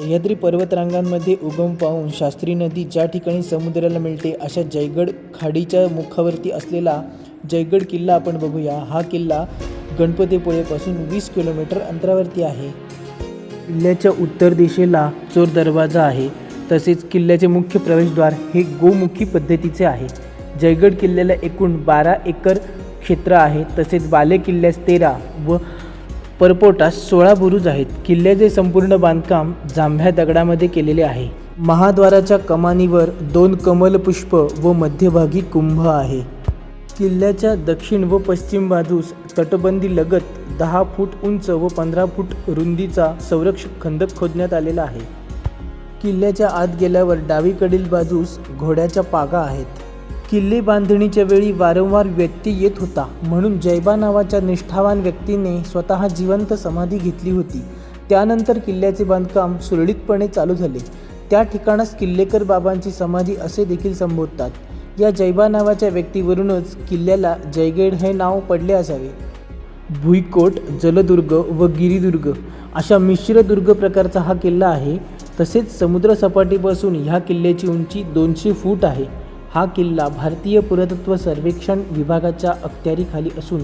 सह्याद्री पर्वतरांगांमध्ये उगम पाहून शास्त्री नदी ज्या ठिकाणी समुद्राला मिळते अशा जयगड खाडीच्या मुखावरती असलेला जयगड किल्ला आपण बघूया. हा किल्ला गणपतीपुळेपासून वीस किलोमीटर अंतरावरती आहे. किल्ल्याच्या उत्तर दिशेला चोर दरवाजा आहे. तसेच किल्ल्याचे मुख्य प्रवेशद्वार हे गोमुखी पद्धतीचे आहे. जयगड किल्ल्याला एकूण बारा एकर क्षेत्र आहे. तसेच बाले किल्ल्यास तेरा व परपोटास सोळा बुरुज आहेत. किल्ल्याचे संपूर्ण बांधकाम जांभ्या दगडामध्ये केलेले आहे. महाद्वाराच्या कमानीवर दोन कमलपुष्प व मध्यभागी कुंभ आहे. किल्ल्याच्या दक्षिण व पश्चिम बाजूस तटबंदी लगत दहा फूट उंच व पंधरा फूट रुंदीचा संरक्षक खंदक खोदण्यात आलेला आहे. किल्ल्याच्या आत गेल्यावर डावीकडील बाजूस घोड्याच्या पागा आहेत. किल्ले बांधणीच्या वेळी वारंवार व्यत्यय येत होता. म्हणून जैबा नावाच्या निष्ठावान व्यक्तीने स्वतः जिवंत समाधी घेतली होती. त्यानंतर किल्ल्याचे बांधकाम सुरळीतपणे चालू झाले. त्या ठिकाणास किल्लेकर बाबांची समाधी असे देखील संबोधतात. या जैबा नावाच्या व्यक्तीवरूनच किल्ल्याला जयगेड हे नाव पडले असावे. भुईकोट जलदुर्ग व गिरिदुर्ग अशा मिश्र दुर्ग प्रकारचा हा किल्ला आहे. तसेच समुद्रसपाटीपासून ह्या किल्ल्याची उंची दोनशे फूट आहे. हा किल्ला भारतीय पुरातत्व सर्वेक्षण विभागाच्या अखत्यारीखाली असून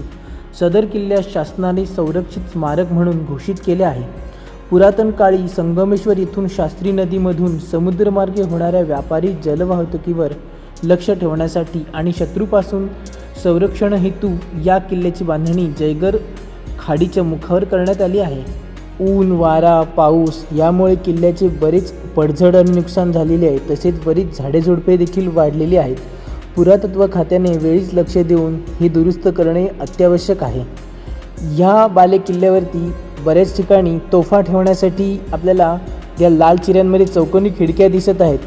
सदर किल्ल्यास शासनाने संरक्षित स्मारक म्हणून घोषित केले आहे. पुरातन काळी संगमेश्वर येथून शास्त्री नदीमधून समुद्रमार्गे होणाऱ्या व्यापारी जलवाहतुकीवर लक्ष ठेवण्यासाठी आणि शत्रूपासून संरक्षण हेतू या किल्ल्याची बांधणी जयगर खाडीच्या मुखावर करण्यात आली आहे. ऊन वारा पाऊस यामुळे किल्ल्याचे बरेच पडझड आणि नुकसान झालेले आहे. तसेच बरीच झाडेझुडपे देखील वाढलेली आहेत. पुरातत्व खात्याने वेळीच लक्ष देऊन हे दुरुस्त करणे अत्यावश्यक आहे. ह्या बाले किल्ल्यावरती बऱ्याच ठिकाणी तोफा ठेवण्यासाठी आपल्याला या लाल चिऱ्यांमध्ये चौकोनी खिडक्या दिसत आहेत.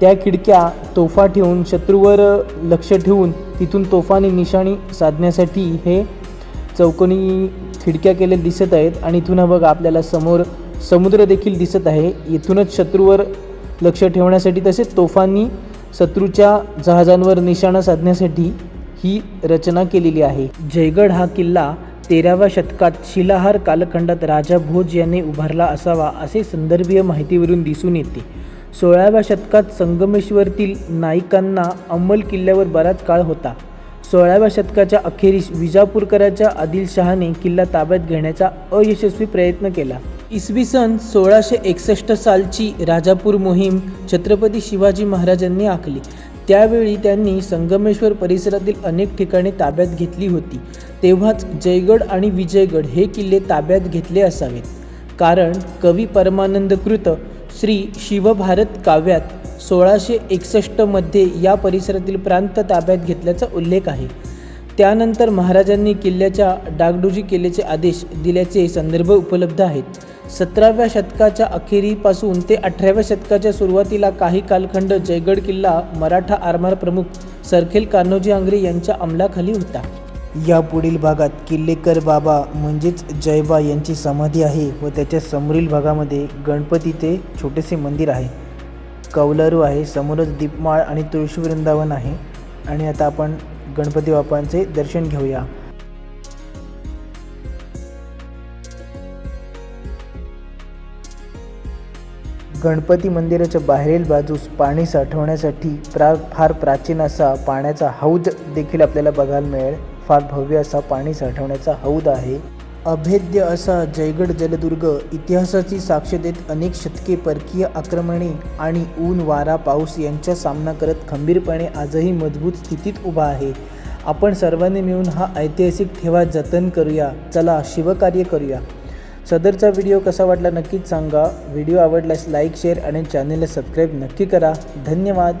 त्या खिडक्या तोफा ठेवून शत्रूवर लक्ष ठेवून तिथून तोफाने निशाणी साधण्यासाठी हे चौकोनी खिडक्या केलेल्या दिसत आहेत आणि इथून बघा आपल्याला समोर समुद्र देखील दिसत आहे. इथूनच शत्रूवर लक्ष ठेवण्यासाठी तसेच तोफांनी शत्रूच्या जहाजांवर निशाणा साधण्यासाठी ही रचना केलेली आहे. जयगड हा किल्ला तेराव्या शतकात शिलाहार कालखंडात राजा भोज यांनी उभारला असावा असे संदर्भीय माहितीवरून दिसून येते. सोळाव्या शतकात संगमेश्वरतील नाईकांना अंमल किल्ल्यावर बराच काळ होता. सोळाव्या शतकाच्या अखेरीस विजापूरकराच्या आदिलशहाने किल्ला ताब्यात घेण्याचा अयशस्वी प्रयत्न केला. इसवी सन सोळाशे एकसष्ट सालची राजापूर मोहीम छत्रपती शिवाजी महाराजांनी आखली. त्यावेळी त्यांनी संगमेश्वर परिसरातील अनेक ठिकाणे ताब्यात घेतली होती. तेव्हाच जयगड आणि विजयगड हे किल्ले ताब्यात घेतले असावेत. कारण कवी परमानंदकृत श्री शिवभारत काव्यात सोळाशे एकसष्टमध्ये या परिसरातील प्रांत ताब्यात घेतल्याचा उल्लेख आहे. त्यानंतर महाराजांनी किल्ल्याच्या डागडुजी केल्याचे आदेश दिल्याचे संदर्भ उपलब्ध आहेत. सतराव्या शतकाच्या अखेरीपासून ते अठराव्या शतकाच्या सुरुवातीला काही कालखंड जयगड किल्ला मराठा आरमार प्रमुख सरखेल कान्होजी आंग्रे यांच्या अंमलाखाली होता. या पुढील भागात किल्लेकर बाबा म्हणजेच जयबा यांची समाधी आहे व त्याच्या समोरील भागामध्ये गणपतीचे छोटेसे मंदिर आहे. कौलारू आहे समोरच दीपमाळ आणि तुळशी वृंदावन आहे. आणि आता आपण गणपती बाप्पांचे दर्शन घेऊया. गणपती मंदिराच्या बाहेरील बाजूस पाणी साठवण्यासाठी प्रा फार प्राचीन असा पाण्याचा हौद देखील आपल्याला बघायला मिळेल. फार भव्य असा पाणी साठवण्याचा हौद आहे. अभेद्य असा जयगड जलदुर्ग इतिहासाची साक्ष देत अनेक शतके परकीय आक्रमणे आणि ऊन वारा पाऊस यांचा सामना करत खंबीरपणे आजही मजबूत स्थितीत उभा आहे. आपण सर्वांनी मिळून हा ऐतिहासिक ठेवा जतन करूया. चला शिवकार्य करूया. सदरचा व्हिडिओ कसा वाटला नक्कीच सांगा. व्हिडिओ आवडल्यास लाईक शेअर आणि चॅनेलला सबस्क्राईब नक्की करा. धन्यवाद.